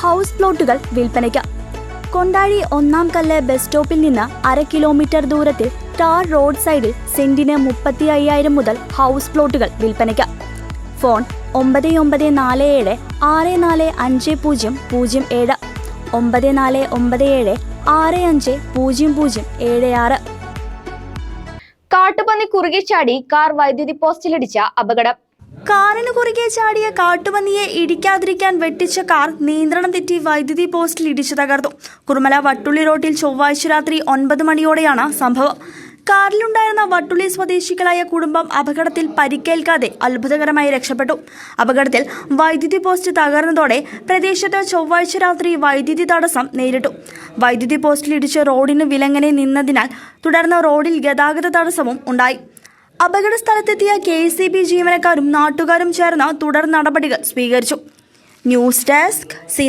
House പ്ലോട്ടുകൾ വിൽപ്പനയ്ക്ക്. കൊണ്ടാഴി ഒന്നാം കല്ല് ബസ് സ്റ്റോപ്പിൽ നിന്ന് അര കിലോമീറ്റർ ദൂരത്തിൽ ടാർ റോഡ് സൈഡിൽ സെന്റിന് മുപ്പത്തി അയ്യായിരം മുതൽ ഹൗസ് പ്ലോട്ടുകൾ വിൽപ്പനയ്ക്ക്. ഫോൺ ഒമ്പത് ഒമ്പത് നാല് ഏഴ് ആറ് നാല് അഞ്ച് പൂജ്യം പൂജ്യം ഏഴ്. ഒമ്പത് നാല് ഒമ്പത് ഏഴ് ആറ് അഞ്ച് പൂജ്യം പൂജ്യം ഏഴ് ആറ്. കാട്ടുപന്നി കുറുകെ ചാടി കാർ വൈദ്യുതി പോസ്റ്റിലിടിച്ച അപകടം. കാറിന് കുറുകെ ചാടിയ കാട്ടുപന്നിയെ ഇടിക്കാതിരിക്കാൻ വെട്ടിച്ച കാർ നിയന്ത്രണം തെറ്റി വൈദ്യുതി പോസ്റ്റിൽ ഇടിച്ചു തകർന്നു. കുറുമല വട്ടുള്ളി റോഡിൽ ചൊവ്വാഴ്ച രാത്രി ഒൻപത് മണിയോടെയാണ് സംഭവം. കാറിലുണ്ടായിരുന്ന വട്ടുള്ളി സ്വദേശികളായ കുടുംബം അപകടത്തിൽ പരിക്കേൽക്കാതെ അത്ഭുതകരമായി രക്ഷപ്പെട്ടു. അപകടത്തിൽ വൈദ്യുതി പോസ്റ്റ് തകർന്നതോടെ പ്രദേശത്ത് ചൊവ്വാഴ്ച രാത്രി വൈദ്യുതി തടസ്സം നേരിട്ടു. വൈദ്യുതി പോസ്റ്റിൽ ഇടിച്ച് റോഡിന് വിലങ്ങനെ നിന്നതിനാൽ തുടർന്ന് റോഡിൽ ഗതാഗത തടസ്സവും ഉണ്ടായി. അപകട സ്ഥലത്തെത്തിയ കെ സി ബി ജീവനക്കാരും നാട്ടുകാരും ചേർന്ന് തുടർ നടപടികൾ സ്വീകരിച്ചു. News desk C